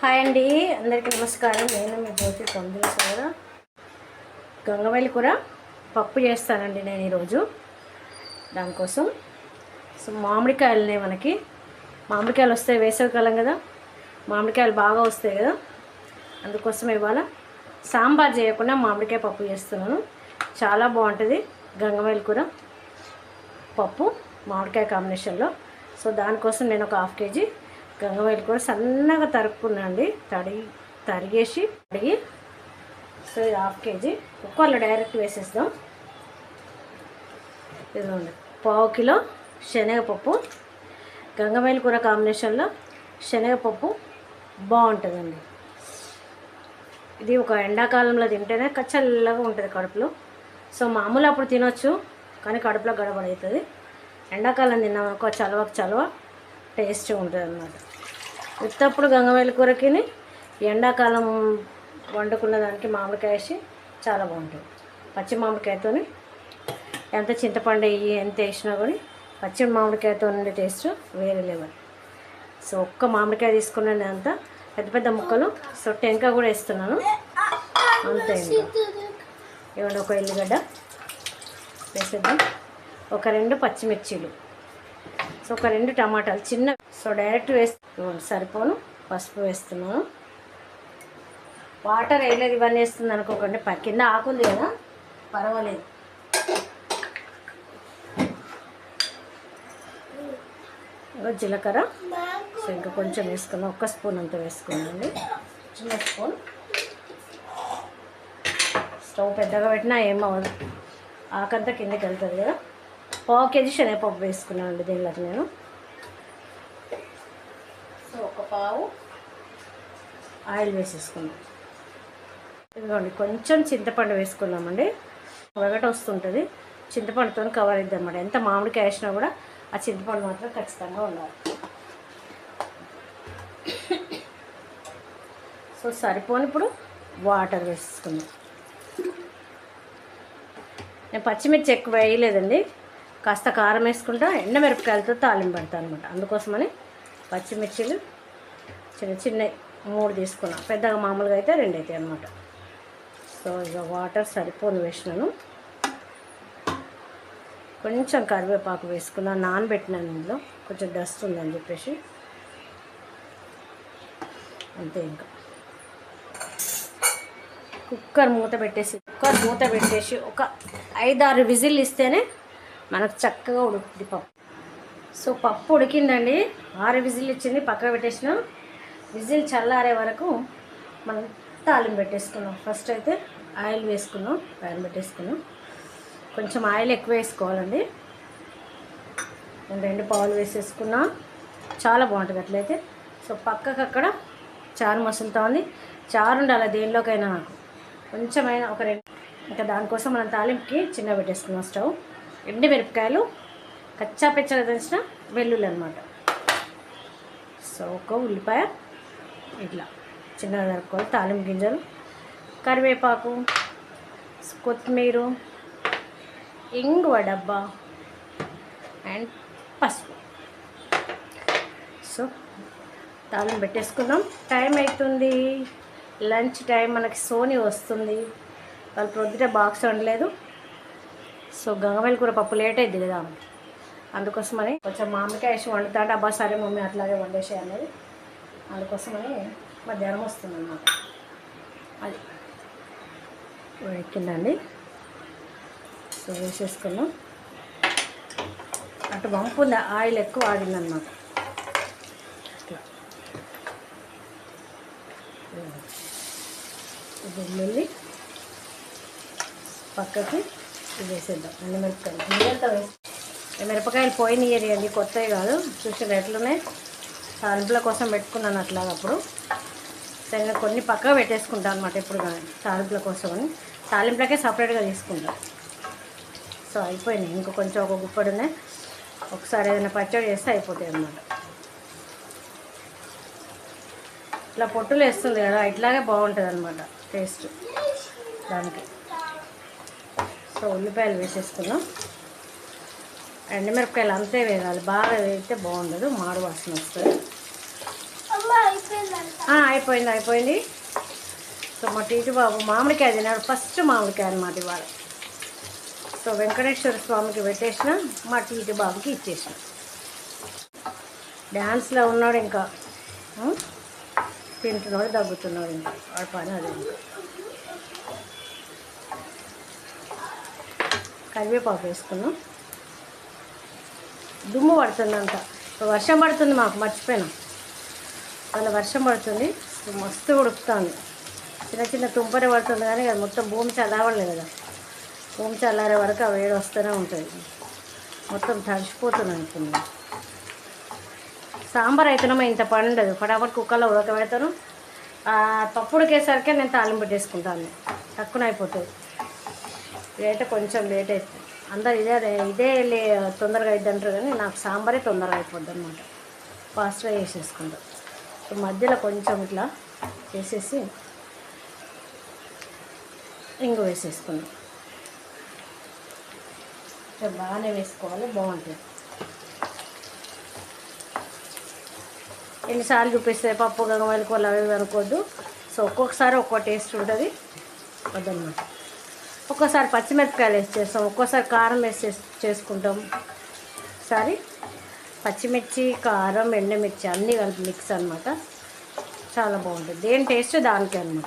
Hi అండి అందరికీ నమస్కారం. నేను మీ జ్యోతి తొమ్మిది కూడా గంగవల్లి కూర పప్పు చేస్తానండి నేను ఈరోజు. దానికోసం సో మామిడికాయలనే మనకి. మామిడికాయలు వస్తాయి వేసవికాలం కదా మామిడికాయలు బాగా వస్తాయి కదా. అందుకోసం ఇవాళ సాంబార్ చేయకుండా మామిడికాయ పప్పు చేస్తున్నాను. చాలా బాగుంటుంది గంగవల్లి కూర పప్పు మామిడికాయ కాంబినేషన్లో. సో దానికోసం నేను ఒక హాఫ్ కేజీ గంగవాయిలు కూడా సన్నగా తరుక్కున్నాండి తడిగి తరిగేసి తడిగి సో ఇది హాఫ్ కేజీ కుక్కర్లో డైరెక్ట్ వేసేద్దాం. ఇదిగోండి పావు కిలో శనగపప్పు. గంగవాయిల కూర కాంబినేషన్లో శనగపప్పు బాగుంటుందండి. ఇది ఒక ఎండాకాలంలో తింటేనే చల్లగా ఉంటుంది కడుపులో. సో మామూలు అప్పుడు తినొచ్చు కానీ కడుపులో గడబడవుతుంది ఎండాకాలం తిన్నామనుకో చలవకు చలవ. టేస్ట్ ఉంటుంది అన్నమాట ఉత్తప్పుడు గంగవేల కూరకిని ఎండాకాలం వండుకున్న దానికి మామిడికాయ వేసి చాలా బాగుంటుంది. పచ్చి మామిడికాయతో ఎంత చింతపండు వేయి ఎంత వేసినా కూడా పచ్చి మామిడికాయతో ఉండే టేస్ట్ వేరే లెవెల్. సో ఒక్క మామిడికాయ తీసుకున్నాను అంతా పెద్ద పెద్ద ముక్కలు. సో టెంకాయ కూడా వేస్తున్నాను. అంతే ఏమన్నా ఇవ్వండి ఒక ఎల్లిగడ్డ వేసేద్దాం. ఒక రెండు పచ్చిమిర్చీలు. సో ఒక రెండు టమాటాలు చిన్న సో డైరెక్ట్ వేస్తు సరిపోను. పసుపు వేస్తున్నాను. వాటర్ వేయలేదు ఇవన్నీ వేస్తుంది అనుకోకండి. కింద ఆకుంది కదా పర్వాలేదు. జీలకర్ర. సో ఇంకా కొంచెం వేసుకున్నాం ఒక్క స్పూన్ అంత వేసుకున్నాండి చిన్న స్పూన్. స్టవ్ పెద్దగా పెట్టినా ఏం అవ్వదు. ఆకంతా కిందకి వెళ్తుంది కదా. పావు కేజీ శనగపప్పు వేసుకున్నాను అండి దీనిలోకి నేను. సో ఒక పావు ఆయిల్ వేసేసుకున్నాం ఇదిగోండి కొంచెం చింతపండు వేసుకున్నామండి వెగట వస్తుంటుంది. చింతపండుతో కవర్ ఇద్దామన్నమాట ఎంత మామిడికాయ వేసినా కూడా ఆ చింతపండు మాత్రం ఖచ్చితంగా ఉండాలి. సో సరిపోని ఇప్పుడు వాటర్ వేసేసుకున్నాం నేను పచ్చిమిర్చి ఎక్కువ వేయలేదండి. కాస్త కారం వేసుకుంటా ఎండమిరపకాయలతో తాలింపు పెడతాను అనమాట అందుకోసమని పచ్చిమిర్చిలు చిన్న చిన్న మూడు తీసుకున్నా. పెద్దగా మామూలుగా అయితే రెండు అవుతాయి అనమాట సో ఇక వాటర్ సరిపోను వేసినాను. కొంచెం కరివేపాకు వేసుకున్నా నానబెట్టినాను ఇందులో. కొంచెం డస్ట్ ఉందని చెప్పేసి. అంతే ఇంకా. కుక్కర్ మూత పెట్టేసి కుక్కర్ మూత పెట్టేసి ఒక ఐదారు విజిల్ ఇస్తేనే మనకు చక్కగా ఉడుకుతుంది పప్పు. సో పప్పు ఉడికిందండి. ఆరు విజిల్ ఇచ్చింది పక్కన పెట్టేసిన. విజిల్ చల్లారే వరకు మనం తాలింపు పెట్టేసుకున్నాం ఫస్ట్ అయితే ఆయిల్ వేసుకున్నాం ప్యాన్ పెట్టేసుకున్నాం కొంచెం ఆయిల్ ఎక్కువ వేసుకోవాలండి. నేను రెండు పావులు వేసేసుకున్నా చాలా బాగుంటుంది అట్లయితే. సో పక్కకు అక్కడ చారు మసులుతా ఉంది. చారు ఉండాలి దేనిలోకైనా నాకు. కొంచెమైనా ఒక రెండు ఇంకా దానికోసం మనం తాలింపుకి చిన్న పెట్టేసుకున్నాం స్టవ్. ఎండి మిరపకాయలు కచ్చా పెచ్చగా తెచ్చిన వెల్లుల్లి అనమాట సో ఒక ఉల్లిపాయ ఇట్లా చిన్నగా నరుక్కోవాలి తాలింపు గింజలు కరివేపాకు కొత్తిమీర ఇంగువ డబ్బా అండ్ పసుపు. సో తాళం పెట్టేసుకుందాం. టైం అవుతుంది లంచ్ టైం మనకి సోని వస్తుంది. వాళ్ళు ప్రొద్దుట బాక్స్ ఉండలేదు సో గంగవేలు కూర పప్పు లేట్ అయింది కదా. అందుకోసమని కొంచెం మామిడికాయ వేసి వండుతా అంటే అబ్బా సరే మమ్మీ అట్లాగే వండేసే అన్నది. అందుకోసమని మధ్యాహ్నం వస్తుంది అన్నమాట అది ఎక్కిందండి సో వేసేసుకున్నాం. అటు వంపు ఉంది? ఆయిల్ ఎక్కువ ఆడిందన్నమాట వెల్లుల్లి పక్కకి వేసేద్దాం. అన్ని మిరపకాయలు. నీళ్ళతో వేసి మిరపకాయలు పోయినాయి అండి కొత్తవి కాదు. చూసిన ఎట్లనే తాలింపుల కోసం పెట్టుకున్నాను అట్లాగా అప్పుడు. సరిగ్గా కొన్ని పక్కగా పెట్టేసుకుంటాను అనమాట ఎప్పుడు కానీ తాలింపుల కోసం అని. తాలింపులకే సపరేట్గా తీసుకుంటాం. సో అయిపోయినాయి. ఇంకా కొంచెం ఒక గుప్పడు ఉన్నాయి. ఒకసారి ఏదైనా పచ్చడి చేస్తే అయిపోతాయి అన్నమాట. ఇట్లా పొట్టులు వేస్తుంది కదా ఇట్లాగే బాగుంటుంది అనమాట టేస్ట్. దానికి. సో ఉల్లిపాయలు వేసేసుకున్నాం ఎండుమిరపకాయలు అంతే వేయాలి బాగా వేస్తే బాగుండదు. మాడు వాసన వస్తుంది. అయిపోయింది అయిపోయింది. సో మా టీటి బాబు మామిడికాయ తిన్నాడు. ఫస్ట్ మామిడికాయ అనమాట ఇవాళ. సో వెంకటేశ్వర స్వామికి పెట్టేసిన మా టీటి బాబుకి ఇచ్చేసిన. డ్యాన్స్లో ఉన్నాడు ఇంకా? తింటున్నాడు దగ్గుతున్నాడు ఇంకా. వాడి పని అది ఇంకా. కరివేపాకు వేసుకున్నాం. దుమ్ము పడుతుందంట. ఇప్పుడు వర్షం పడుతుంది మాకు మర్చిపోయినాం. అలా వర్షం పడుతుంది. మస్తు ఉడుకుతుంది. చిన్న చిన్న తుంపరి పడుతుంది కానీ అది మొత్తం భూమి చల్లవడలేదు కదా. భూమి చల్లారే వరకు ఆ వేడి వస్తూనే ఉంటుంది. మొత్తం తడిచిపోతుంది అనుకున్నాను సాంబార్ అయితేనేమో ఇంత పని ఉండదు. ఫటాఫట్ కుక్కర్లో ఉడకబెడతాను. పప్పు ఉడికేసరికి నేను తాలింపు పెట్టేసుకుంటాను. తక్కువ అయిపోతుంది. లేట కొంచెం లేట్ అవుతుంది అందరు ఇదే ఇదే లే తొందరగా అయిద్ది అంటారు కానీ నాకు సాంబారే తొందరగా అయిపోద్ది అనమాట ఫాస్ట్గా వేసేసుకుంటాం సో మధ్యలో కొంచెం ఇట్లా చేసేసి ఇంగు వేసేసుకుందాం. ఇట్లా బాగానే వేసుకోవాలి బాగుంటుంది. ఎన్నిసార్లు చూపిస్తే పప్పు గంగ మెలకువలు అవి అనుకోవద్దు సో ఒక్కొక్కసారి ఒక్కో టేస్ట్ ఉంటుంది. వద్దన్నమాట ఒక్కోసారి పచ్చిమిరపకాయలు వేసి చేస్తాం ఒక్కోసారి కారం వేసి చేసుకుంటాం. ఒకసారి పచ్చిమిర్చి కారం ఎండుమిర్చి అన్నీ కలిపి మిక్స్ అనమాట చాలా బాగుంటుంది. దేని టేస్ట్ దానికే అనమాట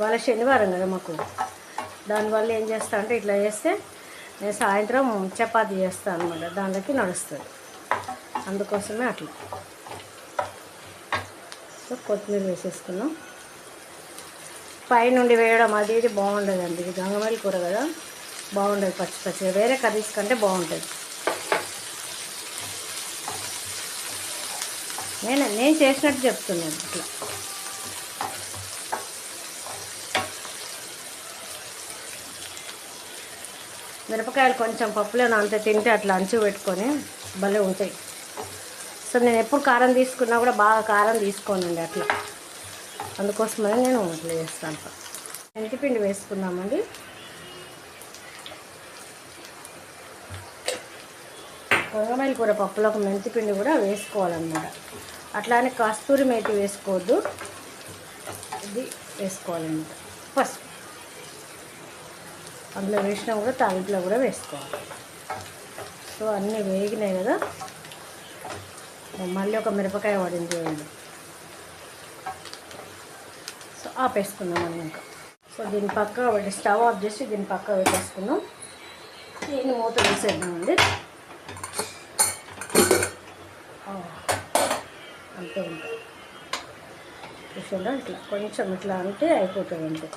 వాళ్ళ శనివారం కదా మాకు. దానివల్ల ఏం చేస్తా అంటే ఇట్లా చేస్తే నేను సాయంత్రం చపాతీ చేస్తాను అనమాట దానిలోకి నడుస్తుంది. అందుకోసమే అట్లా. సో కొత్తిమీర వేసేసుకున్నాం. పైనుండి వేయడం అది ఇది బాగుండదండి. ఇది గంగమల్లి కూర కదా. బాగుండదు పచ్చి పచ్చిగా. వేరే కర్రీస్ కంటే బాగుంటుంది. నేను నేను చేసినట్టు చెప్తున్నాను ఇట్లా. మిరపకాయలు కొంచెం పప్పులో అంత తింటే అట్లా అంచు పెట్టుకొని భలే ఉంటాయి. సో నేను ఎప్పుడు కారం తీసుకున్నా కూడా బాగా కారం తీసుకోనండి అట్లా. అందుకోసమని నేను అట్లా చేస్తాను. మెంతిపిండి వేసుకున్నామండి వంగమైల కూర పప్పులోకి మెంతిపిండి కూడా వేసుకోవాలన్నమాట. అట్లానే కస్తూరి మేతి వేసుకోవద్దు. ఇది వేసుకోవాలన్నమాట. ఫస్ట్ అందులో వేసినా కూడా తాలింపులో కూడా వేసుకోవాలి. సో అన్నీ వేగినాయి కదా. మళ్ళీ ఒక మిరపకాయ పడింది చూడండి. ఆపేసుకుందాం మనం ఇంకా. సో దీని పక్క ఒకటి స్టవ్ ఆఫ్ చేసి దీని పక్క పెట్టేసుకుందాం. దీన్ని మూత వేసేద్దామండి అంతే ఉంటుంది. చూసిందా ఇట్లా కొంచెం ఇట్లా అంటే అయిపోతుంది అంతే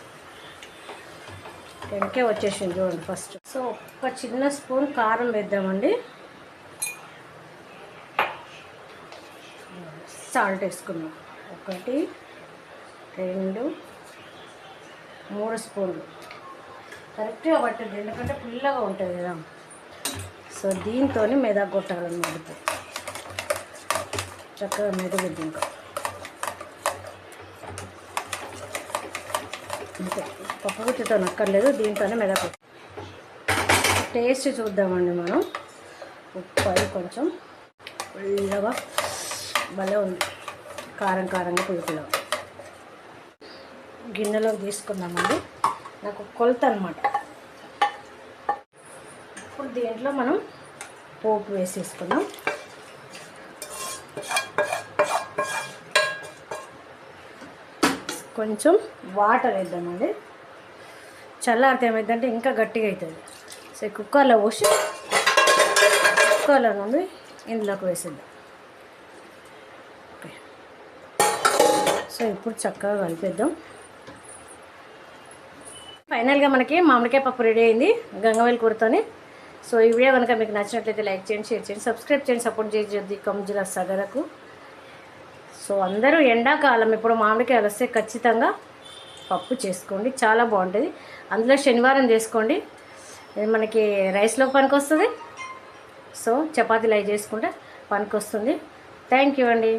వెనకే వచ్చేసింది చూడండి ఫస్ట్. సో ఒక చిన్న స్పూన్ కారం వేద్దామండి. సాల్ట్ వేసుకున్నాం ఒకటి రెండు మూడు స్పూన్లు. కరెక్ట్గా పట్టింది ఎందుకంటే పుల్లగా ఉంటుంది కదా. సో దీంతో మెదక్ కొట్టాలన్నమాట చక్కగా మెదగుద్ది ఇంకా. అంతే పప్పు గుత్తితో నక్కర్లేదు దీంతోనే మెదక్ టేస్ట్ చూద్దామండి మనం. ఉప్పు అది కొంచెం పుల్లగా భలే ఉంది. కారం కారంగా పులుపులో. గిన్నెలోకి తీసుకుందామండి. నాకు కొలత అనమాట ఇప్పుడు దీంట్లో మనం పోపు వేసేసుకుందాం. కొంచెం వాటర్ వేద్దామండి. చల్లారితే ఏమైందంటే ఇంకా గట్టిగా అవుతుంది. సో కుక్కర్లో పోసి కుక్కర్లో నుండి ఇందులోకి వేసేద్దాం. ఓకే. సో ఇప్పుడు చక్కగా కలిపేద్దాం. ఫైనల్గా మనకి మామిడికాయ పప్పు రెడీ అయింది గంగవేలు కూరతోని. సో ఈ వీడియో కనుక మీకు నచ్చినట్లయితే లైక్ చేయండి షేర్ చేయండి సబ్స్క్రైబ్ చేయండి సపోర్ట్ చేయండి కమ్జుల సగరకు. సో అందరూ ఎండాకాలం ఇప్పుడు మామిడికాయలు వస్తే ఖచ్చితంగా పప్పు చేసుకోండి చాలా బాగుంటుంది. అందులో శనివారం చేసుకోండి. ఇది మనకి రైస్లో పనికి వస్తుంది సో చపాతీలు అవి చేసుకుంటే పనికి వస్తుంది థ్యాంక్ యూ అండి.